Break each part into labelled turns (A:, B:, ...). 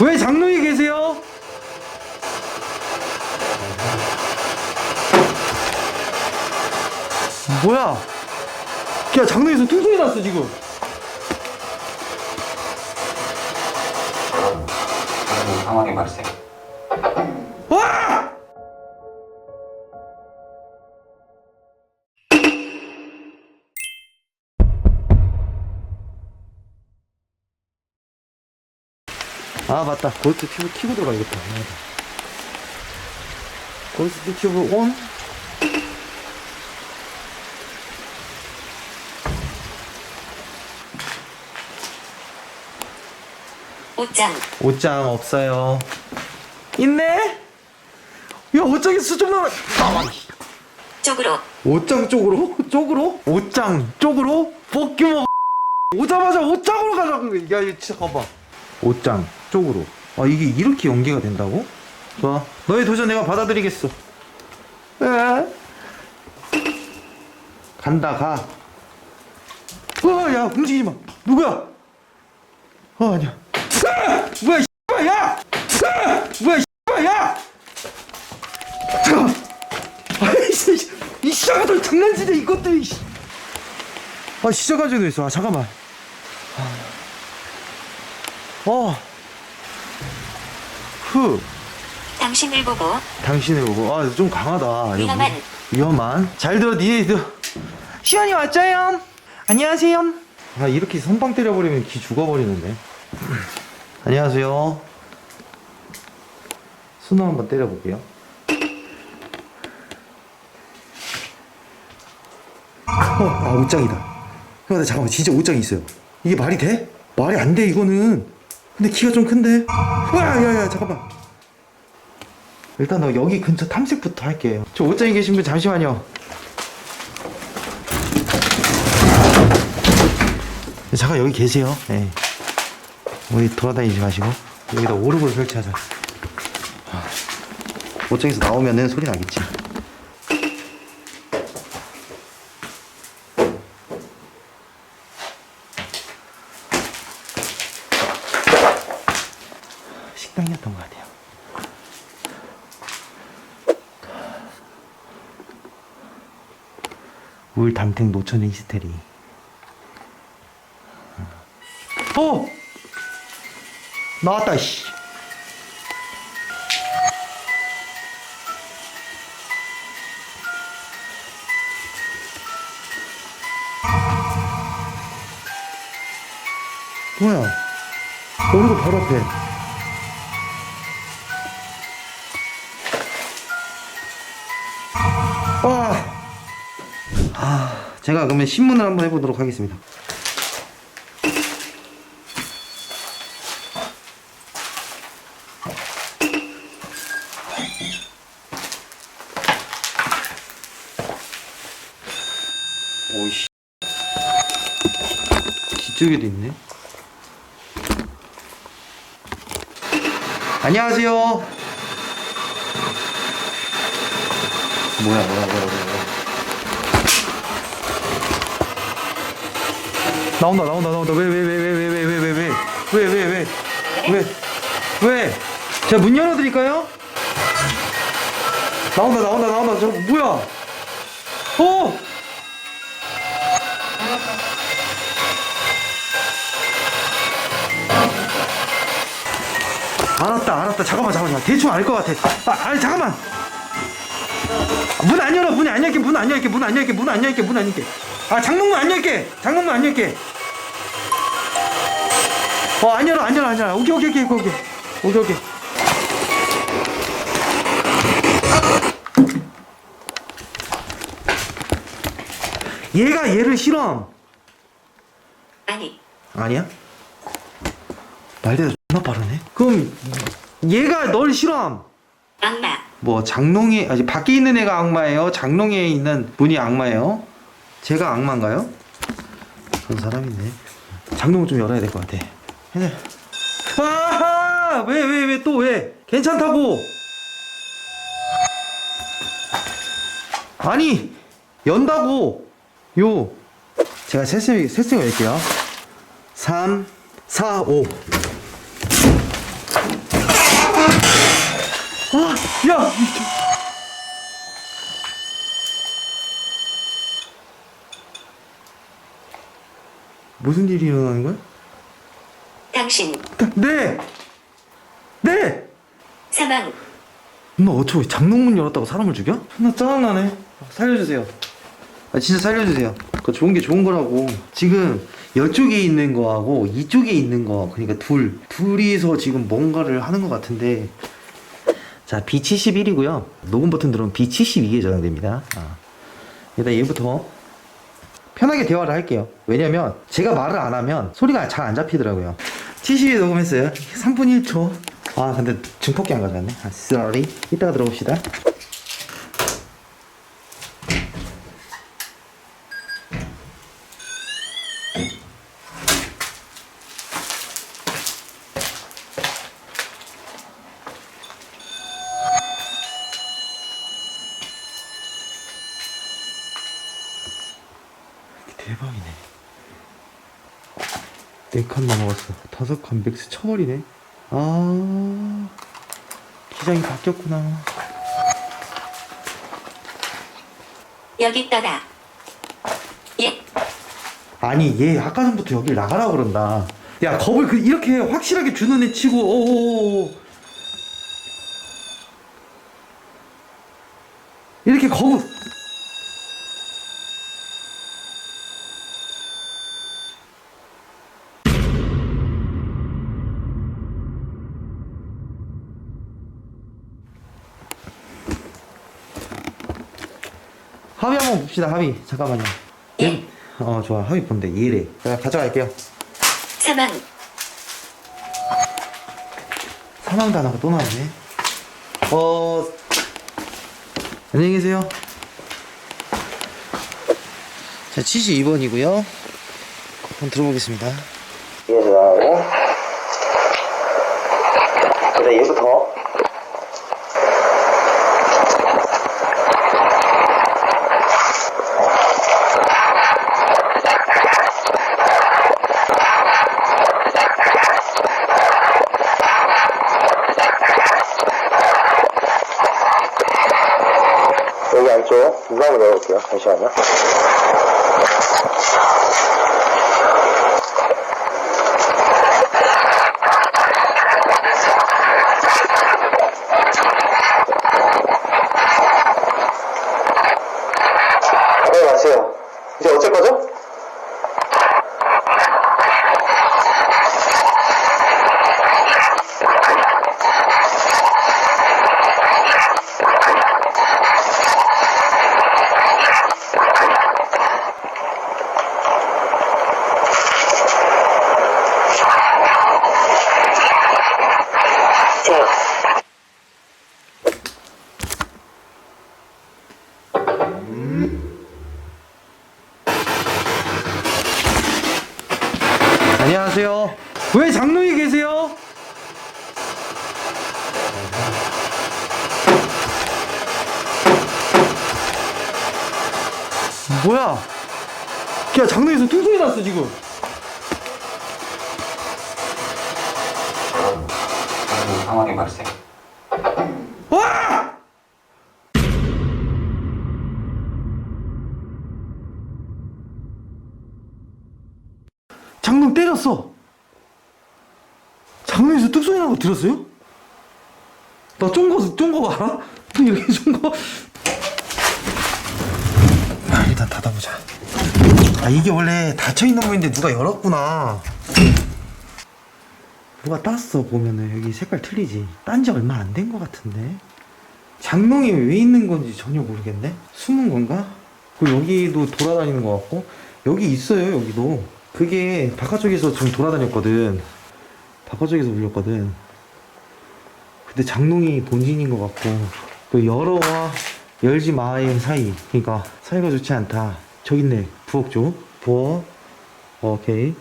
A: 왜 장롱에 계세요? 뭐야? 야 장롱에서 퉁소리 났어 지금.
B: 상황이 발생.
A: 와! 아 맞다. 골드 튜브 키고 들어가야겠다. 아. 골드 튜브 온?
C: 옷장.
A: 옷장 없어요. 있네? 야 옷장 있어 좀 나와. 아,
C: 쪽으로.
A: 옷장 쪽으로? 쪽으로? 옷장 쪽으로? 복규 오자마자 옷장으로 가자고. 야 이거 진짜 봐봐. 옷장 쪽으로 아 이게 이렇게 연계가 된다고? 좋아 너의 도전 내가 받아들이겠어 에? 간다 가 어 야 움직이지 마 누구야 어 아니야 아! 뭐야 씨발 야 아! 뭐야 씨발 야 잠깐 아이씨, 이 시작하다 장난치네 이것도 이씨. 아 시작하지도 있어. 아 잠깐만. 어. 후.
C: 당신을 보고
A: 당신을 보고 아 좀 강하다. 이거
C: 위험한.
A: 뭐- 위험한. 잘 들어 니네들. 시연이 왔죠요. 안녕하세요. 아 이렇게 선빵 때려버리면 기 죽어버리는데. 안녕하세요. 순호 한번 때려볼게요. 어, 아 옷장이다. 형, 나 잠깐만 진짜 옷장이 있어요. 이게 말이 돼? 말이 안 돼 이거는. 근데 키가 좀 큰데. 와, 야 야 잠깐만. 일단 너 여기 근처 탐색부터 할게요. 저 옷장에 계신 분 잠시만요. 네, 잠깐 여기 계세요. 네. 어디 돌아다니지 마시고 여기다 오르골 설치하자. 아, 옷장에서 나오면은 소리 나겠지. 식당이었던 것 같아요. 울 담탱 노천 히스테리. 어! 나왔다, 씨. 뭐야? 오늘도 바로 앞에. 제가 그러면 신문을 한번 해보도록 하겠습니다. 오이씨. 뒤쪽에도 있네. 안녕하세요. 뭐야, 뭐야, 뭐야, 뭐야. 뭐야. 나온다 나온다 나온다. 왜왜 왜 왜 왜 왜 왜 왜 왜? 왜 왜 제가 문 열어드릴까요? 나온다 나온다 나온다. 저 뭐야? 어? 알았다 알았다. 잠깐만 잠깐만. 대충 알 것 같아. 아 아니 잠깐만. 문 안 열어 문 안 열게 문 안 열게 문 안 열게 문 안 열게 문 안 열게 아 장롱문 안 열게. 장롱문 안 열게. 어안 열어 안 열어 안 열어. 오케이 오케이 오케이 오케이 오케이. 오케이 얘가 얘를 실험
C: 아니.
A: 아니야? 말대로 존나 빠르네. 그럼 얘가 널 실험
C: 악마.
A: 뭐 장롱에 아직 밖에 있는 애가 악마예요. 장롱에 있는 분이 악마예요. 제가 악마인가요? 그런 사람 있네. 장롱을 좀 열어야 될 것 같아. 네. 아하! 왜, 왜, 왜, 또 왜? 괜찮다고! 아니! 연다고! 요! 제가 세승, 세승을 할게요. 3, 4, 5. 아, 야! 무슨 일이 일어나는 거야?
C: 당신
A: 네! 네!
C: 사망.
A: 너 어쩌고 장롱문 열었다고 사람을 죽여? 존나 짜증나네. 살려주세요. 아 진짜 살려주세요. 그거 좋은 게 좋은 거라고. 지금 이쪽에 있는 거하고 이쪽에 있는 거 그러니까 둘 둘이서 지금 뭔가를 하는 것 같은데. 자 B71이고요. 녹음 버튼 들어오면 B72에 저장됩니다. 아. 일단 얘부터 편하게 대화를 할게요. 왜냐면 제가 말을 안 하면 소리가 잘 안 잡히더라고요. 70에 녹음했어요. 3분 1초. 아 근데 증폭기 안 가져왔네. 아, sorry. 이따가 들어봅시다. 대박이네. 네 칸 넘어갔어. 다섯 칸 맥스 쳐버리네. 아, 기장이 바뀌었구나.
C: 여기 떠나. 예.
A: 아니, 얘 아까 전부터 여길 나가라 그런다. 야, 겁을 그 이렇게 확실하게 주는 애 치고, 어어어. 이렇게 겁을. 봅시다, 합의. 잠깐만요.
C: 예.
A: 어, 좋아. 합의 본데. 얘래. 제가 가져갈게요.
C: 사망.
A: 사망 단어가 또 나오네. 어, 안녕히 계세요. 자, 72번이고요. 한번 들어보겠습니다. 얘에서 나오고. 그래, 얘부터. 여기 안쪽 무광을 넣어볼게요. 잠시만요. 네, 맞아요. 이제 어쩔 거죠? 안녕하세요. 왜 장롱에 계세요? 뭐야? 야 장롱에서 퉁소리 났어 지금.
B: 상황이 발생.
A: 와! 장롱 때렸어. 장롱에서 뚝소리 나는 거 들었어요? 나 쫑거 쫑거 알아? 너 여기 쫑거. 아, 일단 닫아보자. 아 이게 원래 닫혀 있는 거인데 누가 열었구나. 누가 땄어 보면은 여기 색깔 틀리지. 딴 지 얼마 안된거 같은데. 장롱이 왜 있는 건지 전혀 모르겠네. 숨은 건가? 그리고 여기도 돌아다니는 것 같고 여기 있어요 여기도. 그게 바깥쪽에서 좀 돌아다녔거든. 바깥쪽에서 울렸거든. 근데 장롱이 본진인 것 같고 그 열어와 열지 마의 사이. 그러니까 사이가 좋지 않다. 저기 있네. 부엌 쪽. 부엌. 오케이.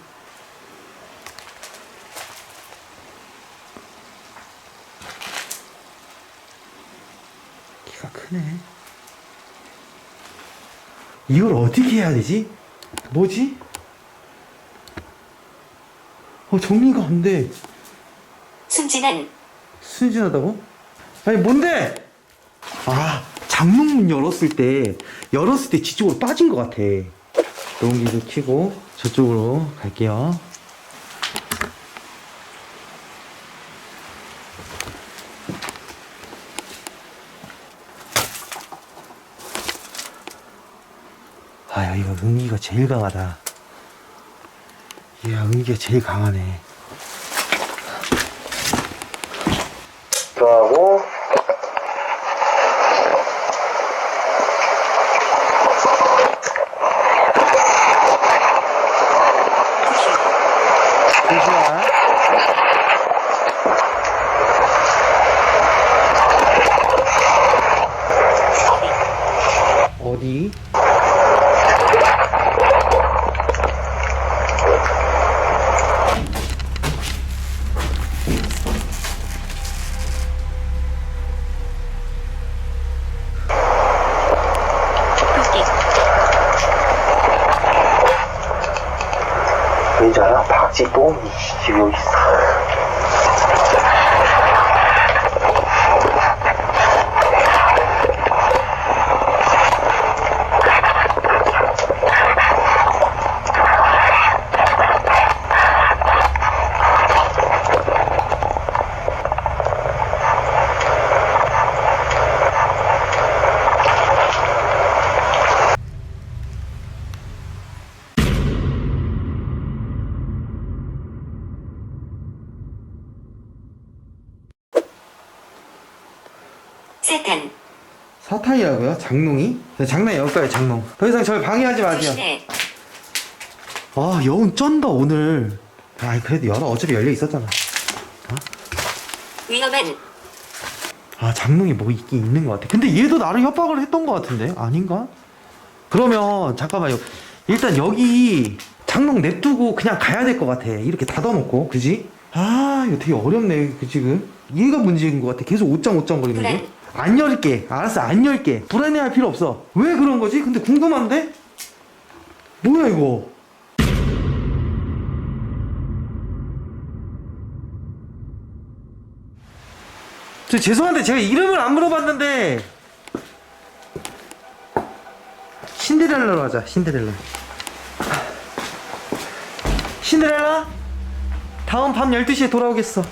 A: 키가 크네. 이걸 어떻게 해야 되지? 뭐지? 어, 정리가 안 돼.
C: 순진한.
A: 순진하다고? 아니 뭔데? 아 장롱문 열었을 때 열었을 때 뒤쪽으로 빠진 것 같아. 녹음기도 켜고 저쪽으로 갈게요. 아 여기가 응기가 제일 강하다. 이야 응기가 제일 강하네 들어가고 잠시만 어디?
C: 토끼
A: 의자야 박지봉 집에 여기 있어
C: 세탄
A: 사탄이라고요? 장롱이? 네, 장난이 여기까지 장롱. 더 이상 절 방해하지 마세요.
C: 조심해
A: 아 여운 쩐다 오늘. 아 그래도 열어 어차피 열려 있었잖아.
C: 위험한
A: 아 장롱이 뭐 있긴 있는 것 같아. 근데 얘도 나를 협박을 했던 것 같은데? 아닌가? 그러면 잠깐만요. 일단 여기 장롱 냅두고 그냥 가야 될 것 같아. 이렇게 닫아놓고 그지? 아 이거 되게 어렵네 그 지금. 얘가 문제인 것 같아. 계속 오짱오짱 거리는 게 안 열게 알았어 안 열게. 불안해할 필요 없어. 왜 그런 거지? 근데 궁금한데? 뭐야 이거? 저 죄송한데 제가 이름을 안 물어봤는데. 신데렐라로 하자 신데렐라. 신데렐라? 다음 밤 12시에 돌아오겠어